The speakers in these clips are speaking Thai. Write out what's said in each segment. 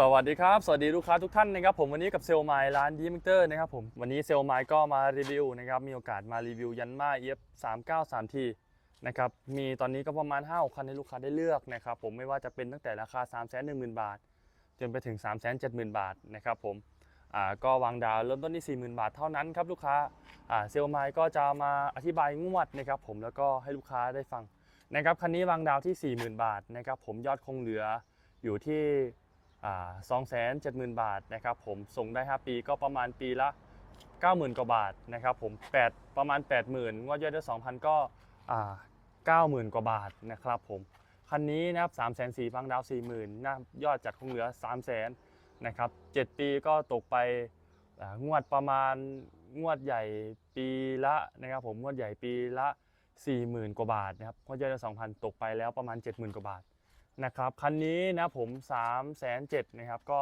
สวัสดีครับ สวัสดีลูกค้าทุกท่านนะครับผมวันนี้กับเซลไมล์ร้านดีมิเตอร์นะครับผมวันนี้เซลไมล์ก็มารีวิวนะครับมีโอกาสมารีวิวยันมาเอฟสามเก้าสามทีนะครับมีตอนนี้ก็ประมาณ5้าคันให้ลูกค้าได้เลือกนะครับผมไม่ว่าจะเป็นตั้งแต่ราคา3 1 0 0 0 0บาท จนไปถึง3 7 0 0 0 0บาทนะครับผมอ่าก็วางดาวเริ่มต้นที่40,000บาทเท่านั้นครับลูกค้าอ่าเซลไมล์ก็จะมาอธิบายงวดนะครับผมแล้วก็ให้ลูกค้าได้ฟังนะครับคันนี้วางดาวที่40,000บาทนะครับผมยอดคงเหลืออยู่ที่ สองแสนเจ็ดหมื่นบาทนะครับผมส่งได้ 5 ปีก็ประมาณปีละ 90,000 กว่าบาทนะครับผม8ประมาณ 80,000งวดยอดได้2,000 ก็อ่า90,000 กว่าบาทนะครับผมคันนี้นะครับ3 4 0 0 0พังดาว 40,000นะยอดจัดคงเหลือ 3 0 0 0 0 0นะครับ7ปีก็ตกไปงวดประมาณงวดใหญ่ปีละนะครับผมงวดใหญ่ปีละ 40,000 กว่าบาทนะครับงวดยอดได้2,000 ตกไปแล้วประมาณ 70,000 กว่าบาท นะครับคันนี้นะผม3 0 0 0 0นะครับก็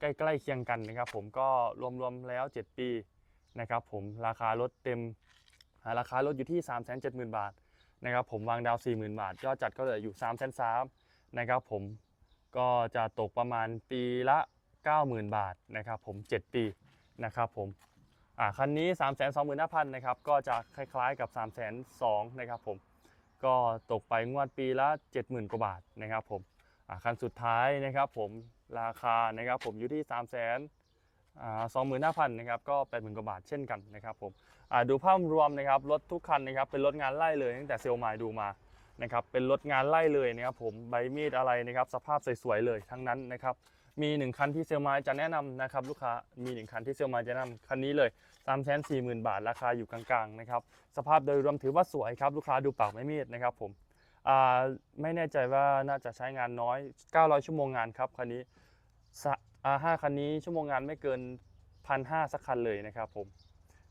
ใกล้ๆเคียงกันนะครับ ผมก็รวมๆแล้ว 7 ปีนะครับผมราคารถเต็มราคารถอยู่ที่ 3 7 0 0 0 0 บาทนะครับผมวางดาว 40,000 บาทยอดจัดก็เหลืออยู่ 3 3 0 0 0นะครับผมก็จะตกประมาณปีละ 90,000 บาทนะครับผม 7 ปีนะครับผมอ่าคันนี้ 3 2 5 0 0 0นะครับก็จะคล้ายๆกับ 3 2 0 0 0นะครับผม ก็ตกไปงวดปีละ 70,000 กว่าบาทนะครับผมคันสุดท้ายนะครับผมราคานะครับผมอยู่ที่ 3 0 0 0 0 0อ่า25,000นะครับก็80,000กว่าบาทเช่นกันนะครับผมดูภาพรวมนะครับรถทุกคันนะครับเป็นรถงานไล่เลยตั้งแต่เซลล์มายดูมานะครับเป็นรถงานไล่เลยนะครับผมใบมีดอะไรนะครับสภาพสวยๆเลยทั้งนั้นนะครับ มี 1 คันที่เซลล์มาจะแนะนำนะครับลูกค้ามี 1 คันที่เซลล์มาจะแนะนำคันนี้เลย3 4 0 0 0 0บาทราคาอยู่กลางๆนะครับสภาพโดยรวมถือว่าสวยครับลูกค้าดูปากไม่มีดนะครับผมไม่แน่ใจว่าน่าจะใช้งานน้อย 900 ชั่วโมงงานครับคันนี้ห้าคันนี้ชั่วโมงงานไม่เกิน1,500สักคันเลยนะครับผม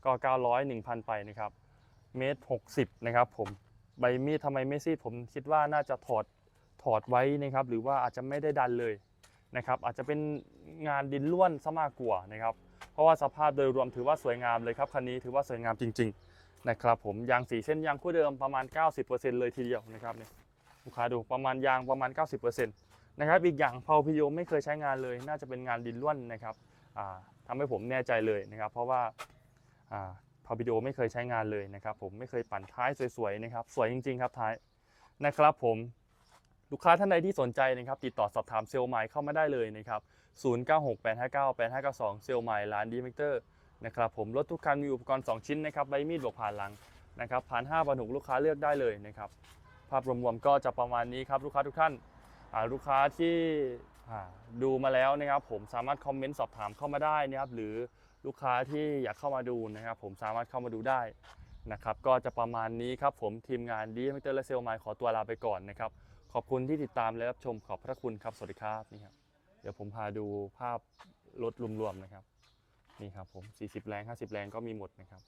ก็900 1,000 ไปนะครับเมตร60นะครับผมใบมีดทำไมไม่ซีดผมคิดว่าน่าจะถอดถอดไว้นะครับหรือว่าอาจจะไม่ได้ดันเลย นะครับอาจจะเป็นงานดินล้วนซะมากกว่านะครับเพราะว่าสภาพโดยรวมถือว่าสวยงามเลยครับคันนี้ถือว่าสวยงามจริงๆนะครับผมยางสีเส้นยางคู่เดิมประมาณ 90%เลยทีเดียวนะครับเนี่ยลูกค้าดูประมาณยางประมาณ 90%นะครับอีกอย่างเพาพิโยไม่เคยใช้งานเลย น่าจะเป็นงานดินล้วนนะครับอ่าทำให้ผมแน่ใจเลยนะครับเพราะว่าอ่าพาพิโยไม่เคยใช้งานเลยนะครับผมไม่เคยปั่นท้ายสวยๆนะครับสวยจริงๆครับท้ายนะครับผม ลูกค้าท่านใดที่สนใจนะครับติดต่อสอบถามเซลล์ไมล์เข้ามาได้เลยนะครับ0968598592 เซลล์ใหม่ร้านดีเมกเตอร์นะครับผมรถทุกคันมีอุปกรณ์ 2 ชิ้นนะครับใบมีดบวกผ่านหลังนะครับผ่าน5ผ่าน6ลูกค้าเลือกได้เลยนะครับภาพรวมๆก็จะประมาณนี้ครับลูกค้าทุกท่านลูกค้าที่ดูมาแล้วนะครับผมสามารถคอมเมนต์สอบถามเข้ามาได้นะครับหรือลูกค้าที่อยากเข้ามาดูนะครับผมสามารถเข้ามาดูได้นะครับก็จะประมาณนี้ครับผมทีมงานดีเมกเตอร์และเซลล์ไมล์ขอตัวลาไปก่อนนะครับ ขอบคุณที่ติดตามและรับชมขอบพระคุณครับ สวัสดีครับนี่ครับ เดี๋ยวผมพาดูภาพรถรวมๆนะครับ นี่ครับผม 40 แรง 50 แรงก็มีหมดนะครับ